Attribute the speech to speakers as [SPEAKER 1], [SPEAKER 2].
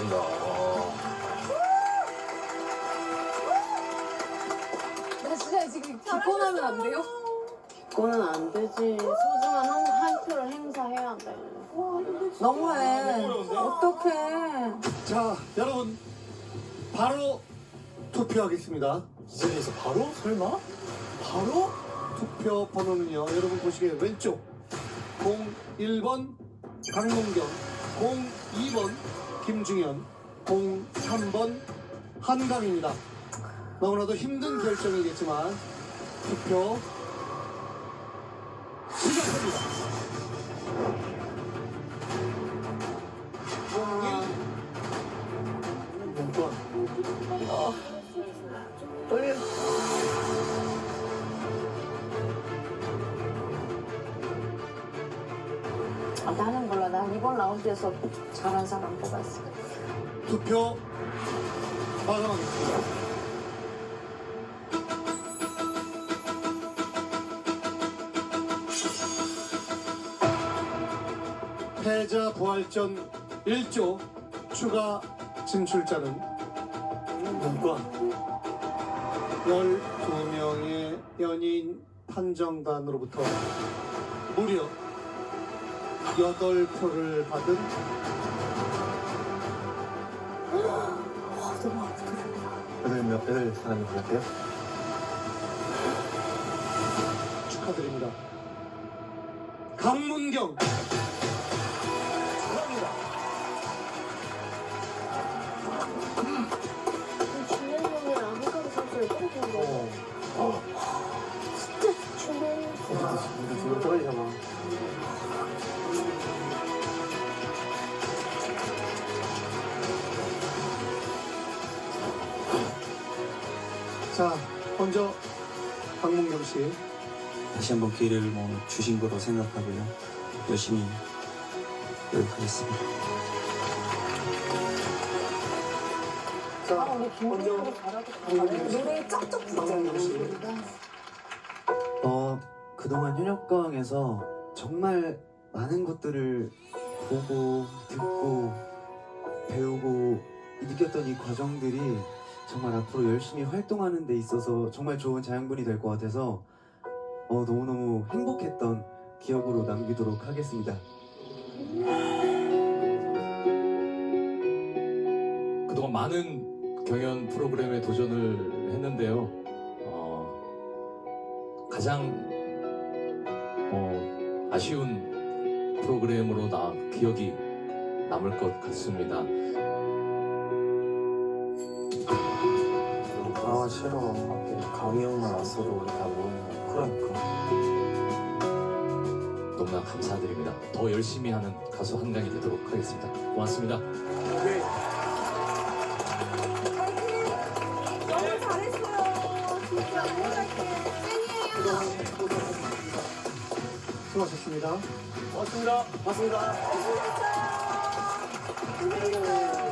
[SPEAKER 1] 한다. 나 진짜 지금 기권하면 안 돼요?
[SPEAKER 2] 기권은 안 되지. 소중한 한, 한 표를 행사해야 돼.
[SPEAKER 3] 너무해. 어떡해.
[SPEAKER 4] 자, 여러분 바로 투표하겠습니다.
[SPEAKER 5] 이 자리에서 바로? 설마? 바로?
[SPEAKER 4] 투표 번호는요. 여러분 보시기에 왼쪽 01번 강문경 02번 김중현, 03번 한강입니다. 너무나도 힘든 결정이겠지만 투표 시작합니다. 01 문건
[SPEAKER 3] 떨려. 아, 나는 난 이번 라운드에서 잘한 사람 뽑았어.
[SPEAKER 4] 투표 마감하겠습니다. 패자 부활전 1조 추가 진출자는
[SPEAKER 5] 문건
[SPEAKER 4] 12명의 연예인 판정단으로부터 무려 8표를 받은
[SPEAKER 5] 여덟 명 여덟 사람이 골랐대요?
[SPEAKER 4] 축하드립니다. 강문경 자, 먼저 박문경 씨.
[SPEAKER 6] 다시 한번 기회를 뭐 주신 거로 생각하고요. 열심히 노력하겠습니다.
[SPEAKER 4] 자,
[SPEAKER 3] 아, 잘하고 노래 쩍쩍
[SPEAKER 4] 박문경 씨.
[SPEAKER 3] 붙잖아.
[SPEAKER 6] 어, 그동안 현역강에서 정말 많은 것들을 보고, 듣고, 배우고, 느꼈던 이 과정들이 정말 앞으로 열심히 활동하는 데 있어서 정말 좋은 자양분이 될 것 같아서 어, 너무너무 행복했던 기억으로 남기도록 하겠습니다.
[SPEAKER 7] 그동안 많은 경연 프로그램에 도전을 했는데요. 어, 가장 어, 아쉬운 프로그램으로 나 기억이 남을 것 같습니다.
[SPEAKER 5] 싫어. 강희 형만 왔어도 우리 다 모이는 거. 그러니까.
[SPEAKER 7] 너무나 감사드립니다. 더 열심히 하는 가수 한강이 되도록 하겠습니다. 고맙습니다.
[SPEAKER 3] 너무 잘했어요. 진짜
[SPEAKER 4] 수고하셨습니다.
[SPEAKER 5] 고맙습니다. 고맙습니다.
[SPEAKER 3] 고생했어요.